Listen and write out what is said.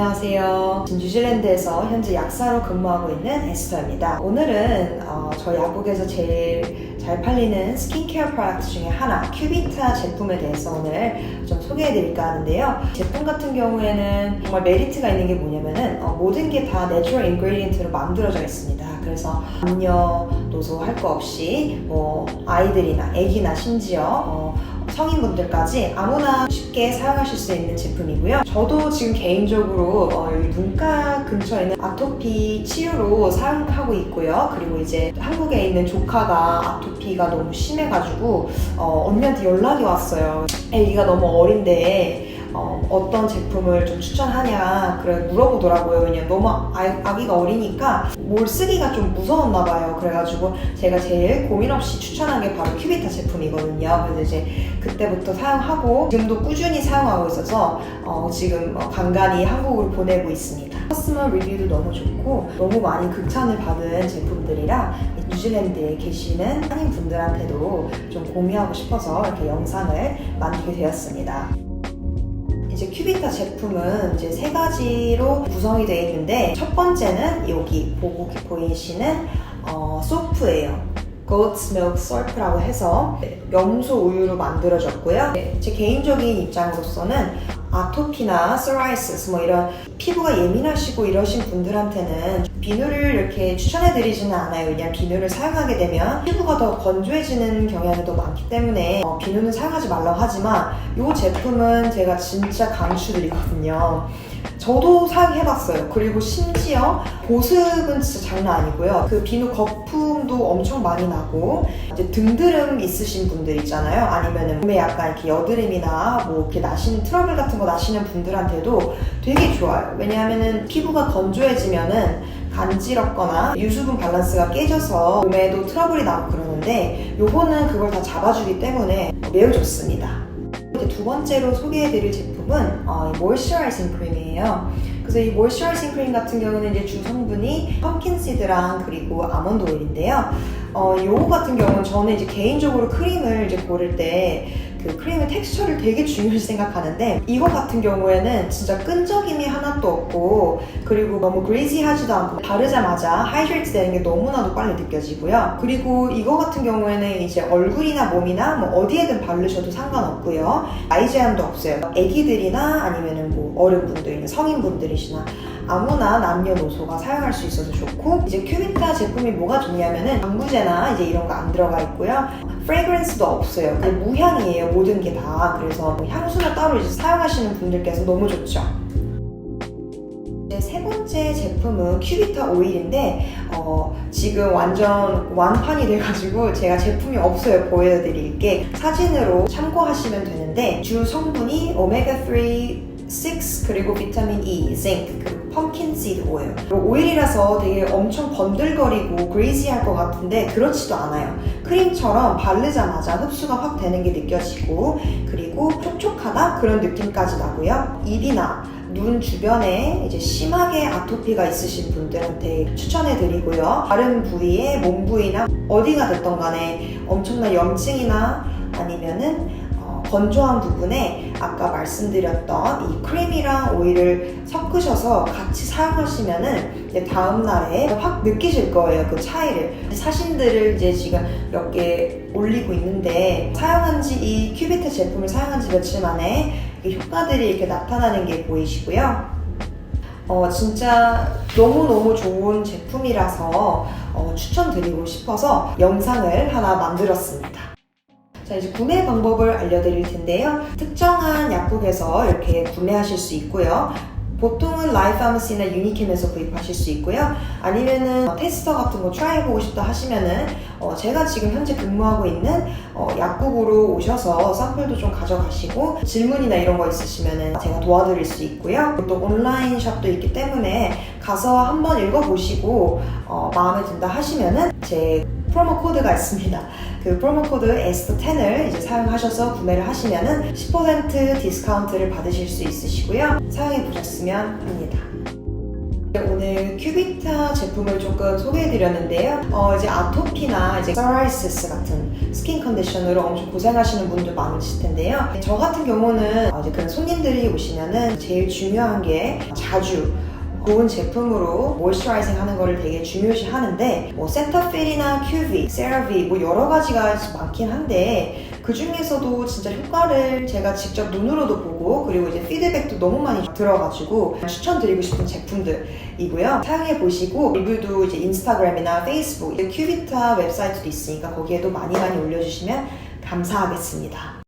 안녕하세요. 뉴질랜드에서 현재 약사로 근무하고 있는 에스터입니다. 오늘은 어, 저희 약국에서 제일 잘 팔리는 스킨케어 프로덕트 중에 하나, 큐비타 제품에 대해서 오늘 좀 소개해드릴까 하는데요. 제품 같은 경우에는 정말 메리트가 있는 게 뭐냐면은 어, 모든 게 다 내추럴 인그리디언트로 만들어져 있습니다. 그래서 남녀 노소 할 거 없이 뭐 아이들이나 아기나 심지어 어, 성인분들까지 아무나 쉽게 사용하실 수 있는 제품이고요. 저도 지금 개인적으로 어, 여기 눈가 근처에 있는 아토피 치료로 사용하고 있고요. 그리고 이제 한국에 있는 조카가 아토피가 너무 심해가지고 어, 언니한테 연락이 왔어요. 애기가 너무 어린데 어, 떤 제품을 좀 추천하냐 그래 물어보더라고요. 왜냐면 너무 아, 기가 어리니까 뭘 쓰기가 좀 무서웠나 봐요. 그래가지고 제가 제일 고민 없이 추천한 게 바로 큐비타 제품이거든요. 그래서 이제 그때부터 사용하고 지금도 꾸준히 사용하고 있어서 어, 지금 어, 간간히 한국으로 보내고 있습니다. 커스터머 리뷰도 너무 좋고 너무 많이 극찬을 받은 제품들이라 뉴질랜드에 계시는 한인 분들한테도 좀 공유하고 싶어서 이렇게 영상을 만들게 되었습니다. 이제 큐비타 제품은 이제 세 가지로 구성이 되어 있는데 첫 번째는 여기 보고 보이시는 어, 소프예요. Goat's Milk Soap라고 해서 염소 우유로 만들어졌고요. 제 개인적인 입장으로서는 아토피나 소라이시스 뭐 이런 피부가 예민하시고 이러신 분들한테는 비누를 이렇게 추천해 드리지는 않아요. 왜냐면 비누를 사용하게 되면 피부가 더 건조해지는 경향이 더 많기 때문에 어, 비누는 사용하지 말라고 하지만 이 제품은 제가 진짜 강추드리거든요. 저도 사용해봤어요. 그리고 심지어 보습은 진짜 장난 아니고요. 그 비누 거품도 엄청 많이 나고 이제 등드름 있으신 분들 있잖아요. 아니면은 몸에 약간 이렇게 여드름이나 뭐 이렇게 나시는 트러블 같은 거 나시는 분들한테도 되게 좋아요. 왜냐하면은 피부가 건조해지면은 간지럽거나 유수분 밸런스가 깨져서 몸에도 트러블이 나고 그러는데 요거는 그걸 다 잡아주기 때문에 매우 좋습니다. 두 번째로 소개해드릴 제품은 어, 모이스처라이징 크림이에요. 그래서 이 모이스처라이징 크림 같은 경우는 이제 주 성분이 펌킨 시드랑 그리고 아몬드 오일인데요. 어, 요거 같은 경우는 저는 이제 개인적으로 크림을 이제 고를 때그 크림의 텍스처를 되게 중요시 생각하는데 이거 같은 경우에는 진짜 끈적임이 하나도 없고 그리고 너무 그레이지하지도 않고 바르자마자 하이드레이트 되는 게 너무나도 빨리 느껴지고요. 그리고 이거 같은 경우에는 이제 얼굴이나 몸이나 뭐 어디에든 바르셔도 상관없고요. 아이 제한도 없어요. 애기들이나 아니면은 뭐 어른분들, 성인분들이시나 아무나 남녀노소가 사용할 수 있어서 좋고 이제 큐비타 제품이 뭐가 좋냐면은 방부제나 이제 이런 거 안 들어가 있고요. 프레그런스도 없어요. 무향이에요. 모든 게 다. 그래서 뭐 향수나 따로 이제 사용하시는 분들께서 너무 좋죠. 세 번째 제품은 큐비타 오일인데 어, 지금 완전 완판이 돼가지고 제가 제품이 없어요 보여드릴게 사진으로 참고하시면 되는데 주 성분이 오메가3 6 그리고 비타민 E, zinc, 그리고 펌킨 시드 오일. 오일이라서 되게 엄청 번들거리고 그레이지할 것 같은데 그렇지도 않아요. 크림처럼 바르자마자 흡수가 확 되는 게 느껴지고 그리고 촉촉하다 그런 느낌까지 나고요. 입이나 눈 주변에 이제 심하게 아토피가 있으신 분들한테 추천해 드리고요. 다른 부위에 몸 부위나 어디가 됐던 간에 엄청난 염증이나 아니면은 건조한 부분에 아까 말씀드렸던 이 크림이랑 오일을 섞으셔서 같이 사용하시면은 다음 날에 확 느끼실 거예요 그 차이를 사진들을 이제 지금 몇 개 올리고 있는데 사용한 지 이 큐비트 제품을 사용한 지 며칠 만에 효과들이 이렇게 나타나는 게 보이시고요 어, 진짜 너무너무 좋은 제품이라서 어, 추천드리고 싶어서 영상을 하나 만들었습니다. 자, 이제 구매 방법을 알려드릴 텐데요. 특정한 약국에서 이렇게 구매하실 수 있고요. 보통은 라이파머시나 유니캠에서 구입하실 수 있고요. 아니면은 어, 테스터 같은 거 트라이 해보고 싶다 하시면은 어 제가 지금 현재 근무하고 있는 어 약국으로 오셔서 샘플도 좀 가져가시고 질문이나 이런 거 있으시면은 제가 도와드릴 수 있고요. 또 온라인 샵도 있기 때문에 가서 한번 읽어보시고 어 마음에 든다 하시면은 제 프로모 코드가 있습니다. 그 프로모 코드 에스터10을 이제 사용하셔서 구매를 하시면은 10% 디스카운트를 받으실 수 있으시고요. 사용해 보셨으면 합니다. 오늘 큐비타 제품을 조금 소개해 드렸는데요. 어, 이제 아토피나 이제 서라이시스 같은 스킨 컨디션으로 엄청 고생하시는 분들 많으실 텐데요. 저 같은 경우는 어, 이제 그런 손님들이 오시면은 제일 중요한 게 자주 좋은 제품으로 모이스처라이징 하는 거를 되게 중요시 하는데 뭐 센터필이나 큐비, 세라비 뭐 여러 가지가 많긴 한데 그 중에서도 진짜 효과를 제가 직접 눈으로도 보고 그리고 이제 피드백도 너무 많이 들어가지고 추천드리고 싶은 제품들이고요. 사용해 보시고 리뷰도 이제 인스타그램이나 페이스북, 큐비타 웹사이트도 있으니까 거기에도 많이 많이 올려주시면 감사하겠습니다.